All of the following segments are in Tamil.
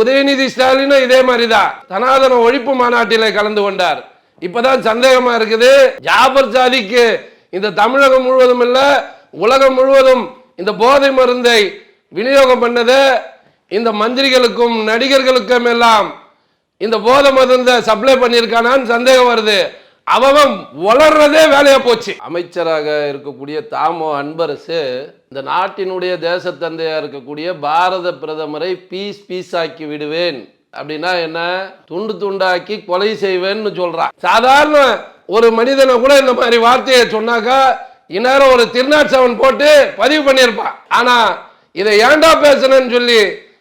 உதயநிதி ஸ்டாலினும் இதே மாதிரிதான். சனாதன ஒழிப்பு மாநாட்டிலே கலந்து கொண்டார். இப்பதான் சந்தேகமா இருக்குது. ஜாபர் சாதிக்கு இந்த தமிழகம் முழுவதும் இல்ல உலகம் முழுவதும் இந்த போதை மருந்தை விநியோகம் பண்ணது இந்த மந்திரிகளுக்கும் நடிகர்களுக்கும் எல்லாம் இந்த போதை மருந்தை சப்ளை பண்ணியிருக்கானான்னு சந்தேகம் வருது. அவன் வளர்றதே வேலையா போச்சு. அமைச்சராக இருக்கக்கூடிய தாமோ அன்பரசு இந்த நாட்டினுடைய தேசத்தந்தையாக இருக்கக்கூடிய பாரத பிரதமரை பீஸ் பீஸ் ஆக்கி விடுவேன். அப்படின்னா என்ன? துண்டு துண்டாக்கி கொலை செய்வேன்னு சொல்றான். சாதாரண ஒரு மனிதனை கூட இந்த மாதிரி வார்த்தையை சொன்னாக்கா இந்நேரம் ஒரு திருநாட்சவன் போட்டு பதிவு பண்ணியிருப்பான். ஆனா இதை ஏன்டா பேசணும்னு சொல்லி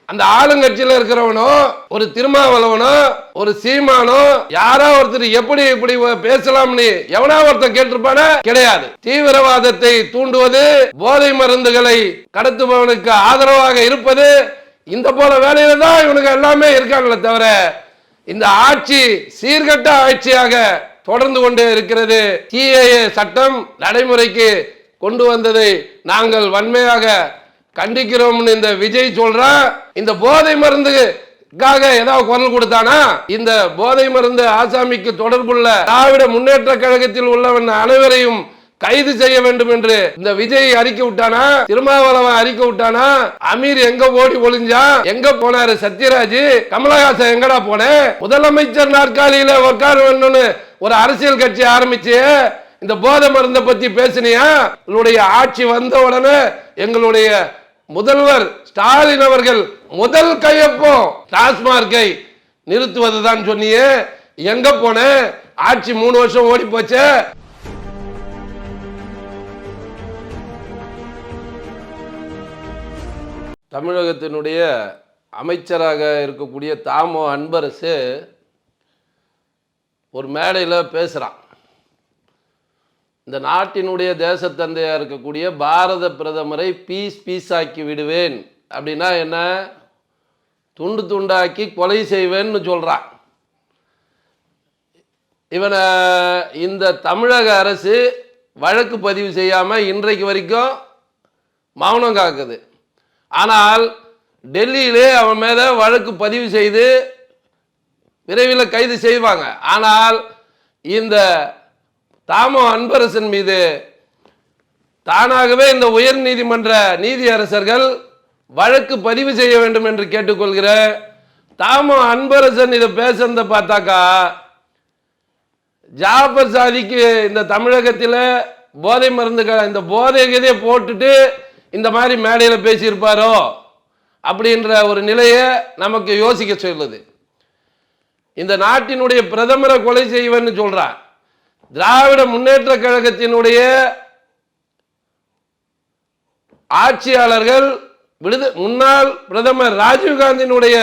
அந்த ஆளுங்கட்சியில இருக்கிறவனோ ஒரு திருமாவளவனோ ஒரு சீமானோ யாரோ ஒருத்தர் எப்படி இப்படி பேசலாம்னு எவனா ஒருத்தன் கேட்டிருப்பானா? கிடையாது. தீவிரவாதத்தை தூண்டுவது போதை மருந்துகளை கடத்துபவனுக்கு ஆதரவாக இருப்பது இந்த போல வேலையில தான் இவனுக்கு எல்லாமே இருக்காங்களே தவிர இந்த ஆட்சி சீர்கட்ட ஆட்சியாக தொடர்ந்து கொண்டே இருக்கிறது. சிஏஏ சட்டம் நடைமுறைக்கு கொண்டு வந்ததை நாங்கள் வன்மையாக கண்டிக்கிறோம்னு இந்த விஜய் சொல்றான் இந்த போதை மருந்துக்காக ஏதாவது குரல் கொடுத்தானா? இந்த போதை மருந்து ஆசாமிக்கு தொடர்புள்ள திராவிட முன்னேற்ற கழகத்தில் உள்ளவன் அனைவரையும் கைது செய்ய வேண்டும் என்று இந்த விஜய் அறிக்கை விட்டானா? திருமாவளவன் அறிக்கை விட்டானா? அமீர் எங்க ஓடி ஒளிஞ்சா? எங்க போனாரு சத்யராஜ்? கமலஹாசன் எங்கடா போன? முதலமைச்சர் நாற்காலியில உட்கார வேணும்னு ஒரு அரசியல் கட்சி ஆரம்பிச்சு இந்த போதை மருந்தை பத்தி பேசினியா? உங்களுடைய ஆட்சி வந்த உடனே எங்களுடைய முதல்வர் ஸ்டாலின் அவர்கள் முதல் கையொப்பம் டாஸ்மார்க்கை நிறுத்துவதுதான் சொன்னியே. எங்க போன? ஆட்சி மூணு வருஷம் ஓடி போச்சு. தமிழகத்தினுடைய அமைச்சராக இருக்கக்கூடிய தாமோ அன்பரசு ஒரு மேடையில் பேசுகிறான் இந்த நாட்டினுடைய தேசத்தந்தையாக இருக்கக்கூடிய பாரத பிரதமரை பீஸ் பீஸ் ஆக்கி விடுவேன். அப்படின்னா என்ன? துண்டு துண்டாக்கி கொலை செய்வேன்னு சொல்கிறான் இவனை இந்த தமிழக அரசு வழக்கு பதிவு செய்யாமல் இன்றைக்கு வரைக்கும் மௌனம் காக்குது. ஆனால் டெல்லியிலே அவன் மேலே வழக்கு பதிவு செய்து விரைவில் கைது செய்வாங்க. ஆனால் இந்த தாமோ அன்பரசன் மீது தானாகவே இந்த உயர் நீதிமன்ற நீதியரசர்கள் வழக்கு பதிவு செய்ய வேண்டும் என்று கேட்டுக்கொள்கிற தாமோ அன்பரசன் இதை பேசுறத பார்த்தாக்கா ஜாபர் சாதிக்கு இந்த தமிழகத்தில் போதை மருந்துகள் இந்த போதை போட்டுட்டு இந்த மாதிரி மேடையில் பேசியிருப்பாரோ அப்படின்ற ஒரு நிலையை நமக்கு யோசிக்க சொல்லுது. இந்த நாட்டினுடைய பிரதமரை கொலை செய்வேன்னு சொல்கிறான் திராவிட முன்னேற்ற கழகத்தினுடைய ஆட்சியாளர்கள் விடுத முன்னாள் பிரதமர் ராஜீவ்காந்தியினுடைய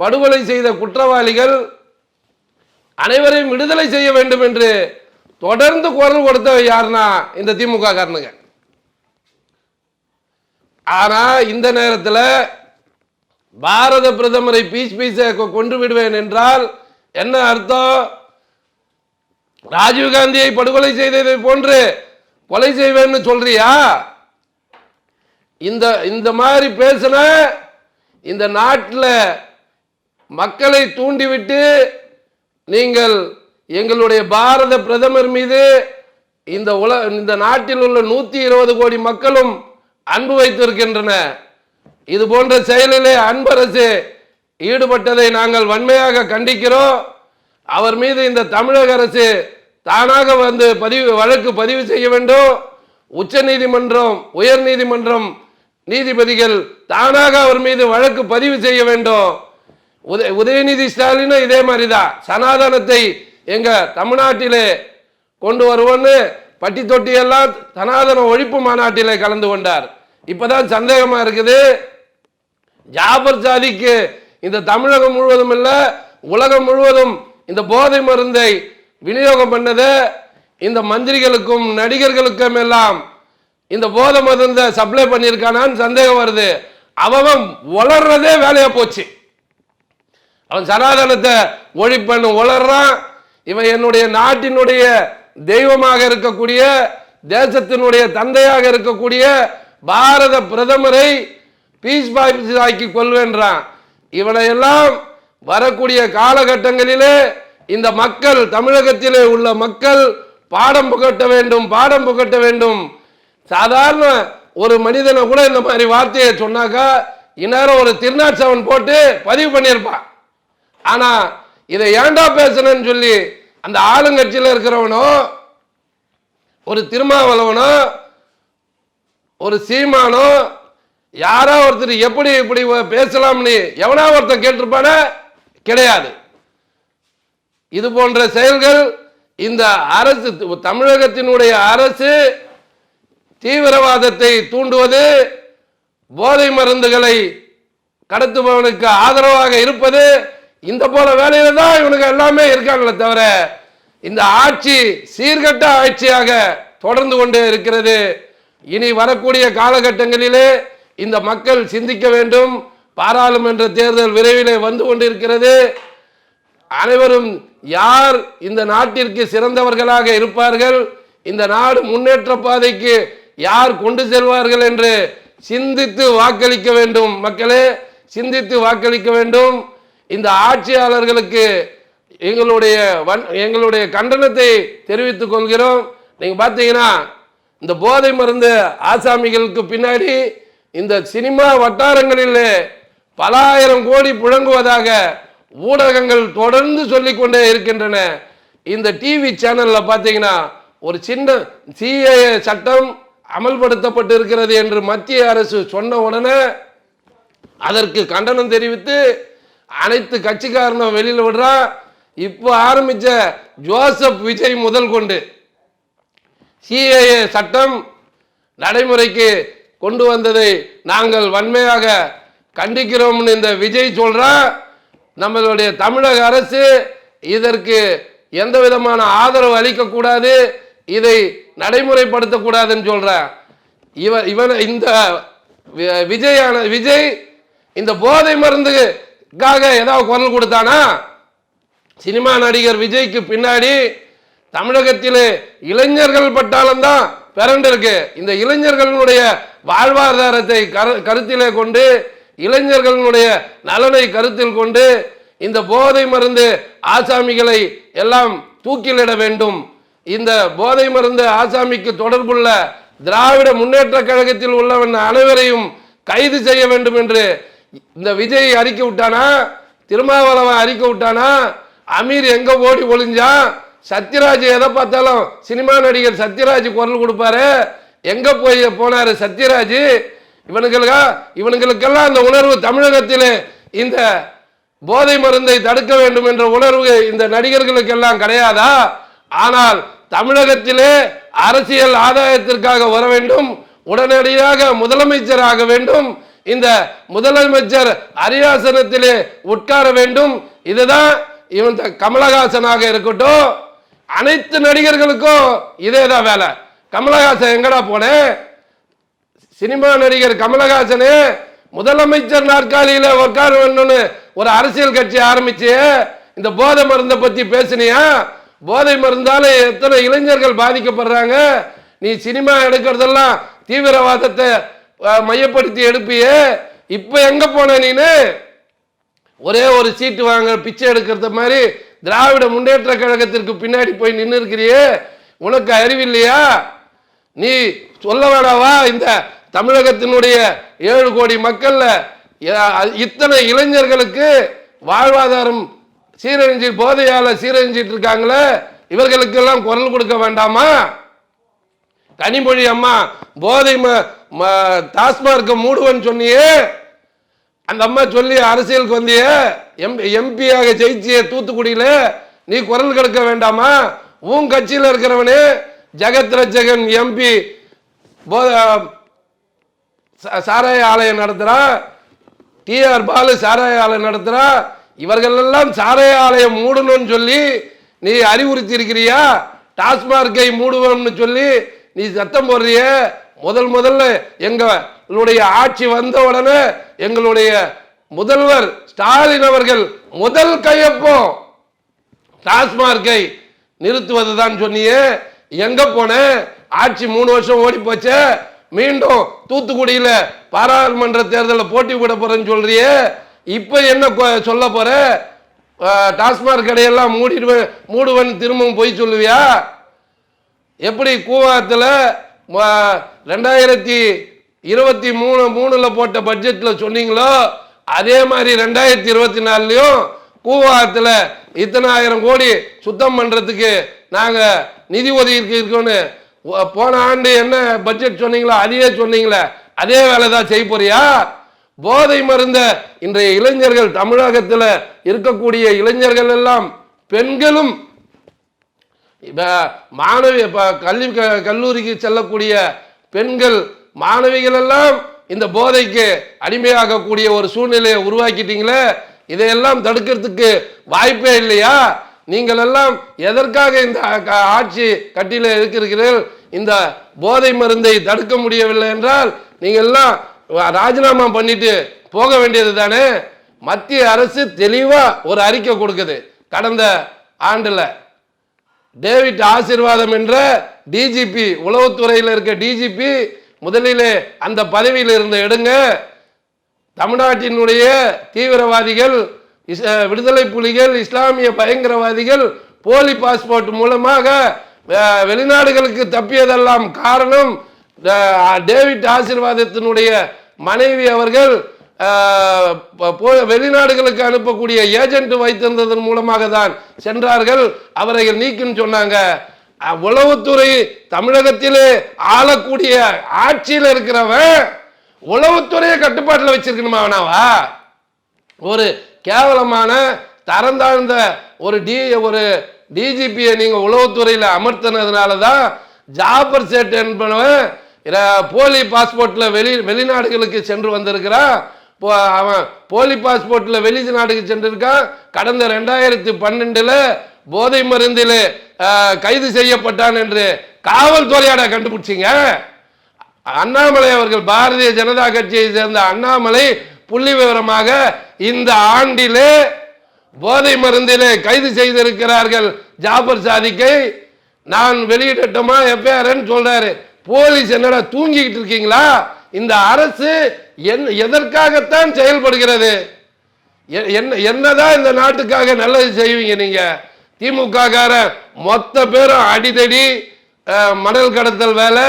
படுகொலை செய்த குற்றவாளிகள் அனைவரையும் விடுதலை செய்ய வேண்டும் என்று தொடர்ந்து குரல் கொடுத்த யாருன்னா இந்த திமுக காரனுங்க. ஆனா இந்த நேரத்தில் பாரத பிரதமரை பீஸ் பீஸை கொண்டு விடுவேன் என்றால் என்ன அர்த்தம்? ராஜீவ்காந்தியை படுகொலை செய்ததை போன்று கொலை செய்வேன்னு சொல்றியா? இந்த இந்த மாதிரி பேசின இந்த நாட்டில் மக்களை தூண்டிவிட்டு நீங்கள் எங்களுடைய பாரத பிரதமர் மீது இந்த உல இந்த நாட்டில் உள்ள நூற்றி இருபது கோடி மக்களும் அன்பு வைத்திருக்கின்றன. இது போன்ற செயலிலே அன்பரசு ஈடுபட்டதை நாங்கள் வன்மையாக கண்டிக்கிறோம். அவர் மீது இந்த தமிழக அரசு தானாக வந்து பதிவு வழக்கு பதிவு செய்ய வேண்டும். உச்ச நீதிமன்றம் உயர் நீதிமன்றம் நீதிபதிகள் தானாக அவர் மீது வழக்கு பதிவு செய்ய வேண்டும். உதய உதயநிதி ஸ்டாலினும் இதே மாதிரி தான் சனாதனத்தை எங்க தமிழ்நாட்டிலே கொண்டு வருவோன்னு பட்டி தொட்டியெல்லாம் சனாதன ஒழிப்பு மாநாட்டிலே கலந்து கொண்டார். இப்பதான் சந்தேகமா இருக்குது. ஜாபர் சாதிக்கு இந்த தமிழகம் முழுவதும் இல்லை உலகம் முழுவதும் இந்த போதை மருந்தை விநியோகம் பண்ணது இந்த மந்திரிகளுக்கும் நடிகர்களுக்கும் எல்லாம் இந்த போதை மருந்த சப்ளை பண்ணியிருக்கானான்னு சந்தேகம் வருது. அவன் வளர்றதே வேலையா போச்சு. அவன் சனாதனத்தை ஒழிப்பண்ணு உளர்றான் இவன் என்னுடைய நாட்டினுடைய தெய்வமாக இருக்கக்கூடிய தேசத்தினுடைய தந்தையாக இருக்கக்கூடிய பாரத பிரதமரை பீஸ் பாய்ஸ் ஆக்கி கொள்வேன்றான். இவனையெல்லாம் வரக்கூடிய காலகட்டங்களிலே இந்த மக்கள் தமிழகத்திலே உள்ள மக்கள் பாடம் புகட்ட வேண்டும் பாடம் புகட்ட வேண்டும். சாதாரண ஒரு மனிதனை கூட இந்த மாதிரி வார்த்தையை சொன்னாக்கா இந்நேரம் ஒரு திருநாட்சவன் போட்டு பதிவு பண்ணியிருப்பான். ஆனா இதை ஏன்டா பேசணும்னு சொல்லி அந்த ஆளுங்கட்சியில் இருக்கிறவனோ ஒரு திருமாவளவனோ ஒரு சீமானோ யாரோ ஒருத்தர் எப்படி இப்படி பேசலாம்னு எவனா ஒருத்தன் கேட்டிருப்பான கிடையாது. இது போன்ற செயல்கள் இந்த அரசு தமிழகத்தினுடைய அரசு தீவிரவாதத்தை தூண்டுவது போதை மருந்துகளை கடத்துபவனுக்கு ஆதரவாக இருப்பது இந்த போல வேலையில தான் இவனுக்கு எல்லாமே இருக்காங்களே தவிர இந்த ஆட்சி சீர்கட்ட ஆட்சியாக தொடர்ந்து கொண்டே இருக்கிறது. இனி வரக்கூடிய காலகட்டங்களிலே இந்த மக்கள் சிந்திக்க வேண்டும். பாராளுமன்ற தேர்தல் விரைவிலே வந்து கொண்டிருக்கிறது. அனைவரும் யார் இந்த நாட்டிற்கு சிறந்தவர்களாக இருப்பார்கள்? இந்த நாடு முன்னேற்ற பாதைக்கு யார் கொண்டு செல்வார்கள் என்று சிந்தித்து வாக்களிக்க வேண்டும். மக்களே சிந்தித்து வாக்களிக்க வேண்டும். இந்த ஆட்சியாளர்களுக்கு எங்களுடைய வன்- எங்களுடைய கண்டனத்தை தெரிவித்துக் கொள்கிறோம். நீங்க பார்த்தீங்கன்னா இந்த போதை மருந்து ஆசாமிகளுக்கு பின்னாடி இந்த சினிமா வட்டாரங்களில் பல ஆயிரம் கோடி புழங்குவதாக ஊடகங்கள் தொடர்ந்து சொல்லிக்கொண்டே இருக்கின்றன. இந்த டிவி சேனல்ல பார்த்தீங்கன்னா ஒரு சின்ன சிஏஏ சட்டம் அமல்படுத்தப்பட்டு இருக்கிறது என்று மத்திய அரசு சொன்ன உடனே அதற்கு கண்டனம் தெரிவித்து அனைத்து கட்சிக்காரனும் வெளியில் விடுறா. இப்போ ஆரம்பிச்ச ஜோசப் விஜய் முதல் கொண்டு சிஏஏ சட்டம் நடைமுறைக்கு கொண்டு வந்ததை நாங்கள் வன்மையாக கண்டிக்கிறோம்னு இந்த விஜய் சொல்கிறா நம்மளுடைய தமிழக அரசு இதற்கு எந்த விதமான ஆதரவு அளிக்கக்கூடாது இதை நடைமுறைப்படுத்தக்கூடாதுன்னு சொல்கிறேன் இவன் இவன் இந்த விஜயான விஜய் இந்த போதை மருந்துக்காக ஏதாவது குரல் கொடுத்தானா? சினிமா நடிகர் விஜய்க்கு பின்னாடி தமிழகத்தில் இளைஞர்கள் பட்டாளம் தான் பிறண்டிருக்கு இந்த இளைஞர்களுடைய வாழ்வாதாரத்தை கரு- கருத்திலே கொண்டு இளைஞர்களுடைய நலனை கருத்தில் கொண்டு இந்த போதை மருந்து ஆசாமிகளை எல்லாம் தூக்கிலிட வேண்டும். இந்த போதை மருந்து ஆசாமிக்கு தொடர்புள்ள திராவிட முன்னேற்ற கழகத்தில் உள்ளவன் அனைவரையும் கைது செய்ய வேண்டும் என்று இந்த விஜய் அறிக்கை விட்டானா? திருமாவளவன் அறிக்கை விட்டானா? அமீர் எங்க ஓடி ஒளிஞ்சான் சத்யராஜ் எதை பார்த்தாலும் சினிமா நடிகர் சத்யராஜ் குரல் கொடுப்பாரு. எங்க போய் போனாரு சத்யராஜ்? இவனுங்களுக்கா இவனுங்களுக்கெல்லாம் அந்த உணர்வு தமிழகத்திலே இந்த போதை மருந்தை தடுக்க வேண்டும் என்ற உணர்வு இந்த நடிகர்களுக்கெல்லாம் கிடையாதா? ஆனால் தமிழகத்திலே அரசியல் ஆதாயத்திற்காக வர வேண்டும் உடனடியாக முதலமைச்சராக வேண்டும் இந்த முதலமைச்சர் அரியாசனத்திலே உட்கார வேண்டும். இதுதான் இவன் கமலஹாசனாக இருக்கட்டும் அனைத்து நடிகர்களுக்கும் இதே தான் வேலை. கமலஹாசன் எங்கடா போனேன் சினிமா நடிகர் கமலஹாசனு முதலமைச்சர் நாற்காலியில உட்கார வேணும்னு ஒரு அரசியல் கட்சி ஆரம்பிச்சு இந்த போதை மருந்தை பத்தி பேசுனியா? போதை மருந்தால எத்தனை இளைஞர்கள் பாதிக்கப்படுறாங்க? நீ சினிமா எடுக்கிறதெல்லாம் தீவிரவாதத்தை மையப்படுத்தி எடுப்பியே? இப்ப எங்க போன நீனு? ஒரே ஒரு சீட்டு வாங்க பிச்சை எடுக்கிறது மாதிரி திராவிட முன்னேற்ற கழகத்திற்கு பின்னாடி போய் நின்று இருக்கிறியே உனக்கு அறிவில்லையா? நீ சொல்ல வேணாவா? இந்த தமிழகத்தினுடைய ஏழு கோடி மக்கள்ல இத்தனை இளைஞர்களுக்கு வாழ்வாதாரம் சீரழிஞ்சு போதையால சீரழிஞ்சிட்டு இருக்காங்களே இவர்களுக்கெல்லாம் குரல் கொடுக்க வேண்டாமா? கனிமொழி அம்மா போதை ம- ம- டாஸ்மார்க்க மூடுவன் சொன்னியே அந்த அம்மா சொல்லி அரசியலுக்கு வந்திய எம் எம்பியாக ஜெயிச்சிய தூத்துக்குடியில நீ குரல் கொடுக்க வேண்டாமா? உன் கட்சியில் இருக்கிறவனே ஜெகத் ரஜகன் எம்பி சாராய ஆலயம் நடத்துகிறான் டிஆர் பாலு சாராய ஆலயம் நடத்துகிறான் இவர்களெல்லாம் சாராய ஆலயம் மூடணும்னு சொல்லி நீ அறிவுறுத்தி இருக்கிறியா டாஸ்மார்க்கை மூடுவோம்னு சொல்லி நீ சத்தம் போடுறிய? முதல் முதல்ல எங்களுடைய ஆட்சி வந்த உடனே எங்களுடைய முதல்வர் ஸ்டாலின் அவர்கள் முதல் கையொப்பம். டாஸ்மார்க்கை நிறுத்துவதுதான் சொன்னியே. எங்க போன? ஆட்சி மூணு வருஷம் ஓடி போச்சே மீண்டும் தூத்துக்குடியில் பாராளுமன்ற தேர்தலில் போட்டி விட போறேன்னு சொல்றியே. இப்போ என்ன சொல்ல போற? டாஸ்மாக் கடையெல்லாம் மூடிடுவேன் மூடுவேன் திரும்பவும் போய் சொல்லுவியா? எப்படி கூவாத்தில் ரெண்டாயிரத்தி இருபத்தி மூணு மூணில் போட்ட பட்ஜெட்டில் சொன்னீங்களோ அதே மாதிரி ரெண்டாயிரத்தி இருபத்தி நாலுலேயும் கூவாத்தில் இத்தனை ஆயிரம் கோடி சுத்தம் பண்ணுறதுக்கு நாங்கள் நிதி ஒதுக்கி இருக்கோன்னு போன ஆண்டு என்ன பட்ஜெட் சொன்னீங்களோ? அதையே சொன்னீங்களே. அதே வேலை தான் செய்ய போறியா? போதை மருந்த இன்றைய இளைஞர்கள் தமிழகத்தில் இருக்கக்கூடிய இளைஞர்கள் எல்லாம் பெண்களும் மாணவி கல்வி க- கல்லூரிக்கு செல்லக்கூடிய பெண்கள் மாணவிகள் எல்லாம் இந்த போதைக்கு அடிமையாகக்கூடிய ஒரு சூழ்நிலையை உருவாக்கிட்டீங்களே. இதையெல்லாம் தடுக்கிறதுக்கு வாய்ப்பே இல்லையா? நீங்கள் எல்லாம் எதற்காக இந்த க- ஆட்சி கட்டியில் இருக்கிறீர்கள்? இந்த போதை மருந்தை தடுக்க முடியவில்லை என்றால் நீங்கள் எல்லாம் ராஜினாமா பண்ணிட்டு போக வேண்டியது தானே? மத்திய அரசு தெளிவாக ஒரு அறிக்கை கொடுக்குது. கடந்த ஆண்டில். டேவிட் ஆசீர்வாதம் என்ற டிஜிபி உளவுத்துறையில் இருக்க டிஜிபி முதலிலே அந்த பதவியில் இருந்து எடுங்க. தமிழ்நாட்டினுடைய தீவிரவாதிகள் இஸ்- விடுதலை புலிகள் இஸ்லாமிய பயங்கரவாதிகள் போலி பாஸ்போர்ட் மூலமாக வெளிநாடுகளுக்கு தப்பியதெல்லாம் காரணம் டேவிட் ஆசீர்வாதத்தினுடைய மனைவி அவர்கள் வெளிநாடுகளுக்கு அனுப்பக்கூடிய ஏஜென்ட் வைத்திருந்ததன் மூலமாக தான் சென்றார்கள். அவரை நீக்குன்னு சொன்னாங்க. உளவுத்துறை தமிழகத்திலே ஆளக்கூடிய ஆட்சியில் இருக்கிறவன் உளவுத்துறையை கட்டுப்பாட்டில் வச்சிருக்கணுமா அவனாவா? ஒரு கேவலமான தரம் தாழ்ந்த ஒரு டி ஒரு டிஜிபியை நீங்கள் உளவுத்துறையில் அமர்த்தினதுனால தான் ஜாபர் சேட் என்பவன் போலி பாஸ்போர்ட்டில் வெளி வெளிநாடுகளுக்கு சென்று வந்திருக்கிறான் இப்போ அவன் போலி பாஸ்போர்ட்டில் வெளி நாடுக்கு சென்றிருக்கான். கடந்த ரெண்டாயிரத்தி பன்னெண்டில் போதை மருந்தில் கைது செய்யப்பட்டான் என்று காவல்துறையாட கண்டுபிடிச்சிங்க. அண்ணாமலை அவர்கள் பாரதிய ஜனதா கட்சியை சேர்ந்த அண்ணாமலை புள்ளி விவரமாக இந்த ஆண்டிலே போதை மருந்திலே கைது செய்திருக்கிறார்கள் ஜாபர் சாதிக்கை. நான் வெளியிடட்டுமா? எஃப்ஐஆர்னு சொல்றாரு. போலீஸ் என்னடா தூங்கிக்கிட்டு இருக்கீங்களா? இந்த அரசு என் எதற்காகத்தான் செயல்படுகிறது? எ- என்ன என்னதான் இந்த நாட்டுக்காக நல்லது செய்வீங்க நீங்க? திமுக கார மொத்த பேரும் அடிதடி மணல் கடத்தல் வேலை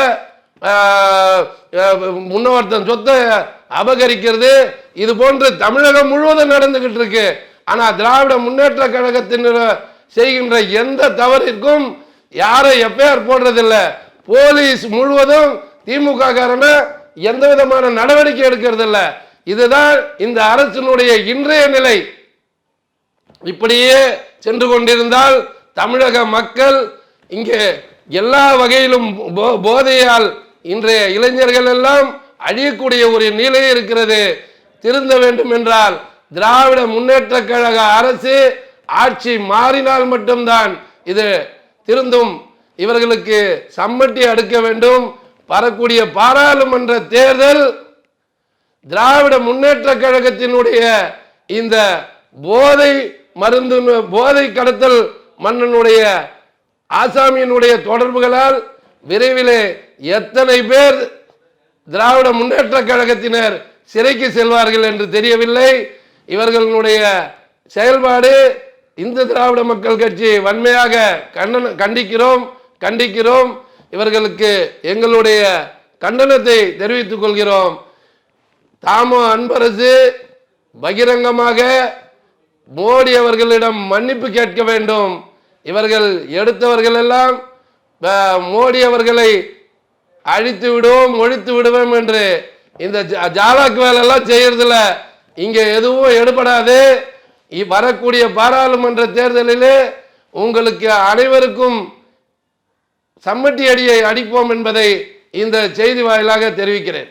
அஹ், சொத்தை அபகரிக்கிறது இது போன்று தமிழகம் முழுவதும் நடந்துகிட்டு இருக்கு. ஆனா திராவிட முன்னேற்ற கழகத்தினர் செய்கின்ற எந்த தவறிற்கும் யாரும் எஃப்ஐஆர் போடுறதில்லை. போலீஸ் முழுவதும் திமுக காரன எந்த விதமான நடவடிக்கை எடுக்கிறது இல்லை இதுதான் இந்த அரசினுடைய இன்றைய நிலை. இப்படியே சென்று கொண்டிருந்தால் தமிழக மக்கள் இங்கே எல்லா வகையிலும் போ- போதையால் இன்றைய இளைஞர்கள் எல்லாம் அழியக்கூடிய ஒரு நிலை இருக்கிறது. திருந்த வேண்டும் என்றால் திராவிட முன்னேற்ற கழக அரசு ஆட்சி மாறினால் மட்டும்தான் இது திருந்தும். இவர்களுக்கு சம்மட்டி அடுக்க வேண்டும். வரக்கூடிய பாராளுமன்ற தேர்தல் திராவிட முன்னேற்ற கழகத்தினுடைய இந்த போதை மருந்து போதை கடத்தல் மன்னனுடைய ஆசாமியினுடைய தொடர்புகளால் விரைவிலே எத்தனை பேர் திராவிட முன்னேற்ற கழகத்தினர் சிறைக்கு செல்வார்கள் என்று தெரியவில்லை. இவர்களுடைய செயல்பாடு இந்து திராவிட மக்கள் கட்சி வன்மையாக கண்டன கண்டிக்கிறோம் கண்டிக்கிறோம். இவர்களுக்கு எங்களுடைய கண்டனத்தை தெரிவித்துக் கொள்கிறோம். தாமோ அன்பரசு பகிரங்கமாக மோடி அவர்களிடம் மன்னிப்பு கேட்க வேண்டும். இவர்கள் எடுத்தவர்கள் எல்லாம் மோடி அவர்களை அழித்து விடுவோம் ஒழித்து விடுவோம் என்று இந்த ஜா- ஜாலாக் வேலையெல்லாம் செய்யறதில்ல. இங்க எதுவும் எடுபடாது. வரக்கூடிய பாராளுமன்ற தேர்தலிலே உங்களுக்கு அனைவருக்கும் சம்மட்டி அடியை அடிப்போம் என்பதை இந்த செய்தி வாயிலாக தெரிவிக்கிறேன்.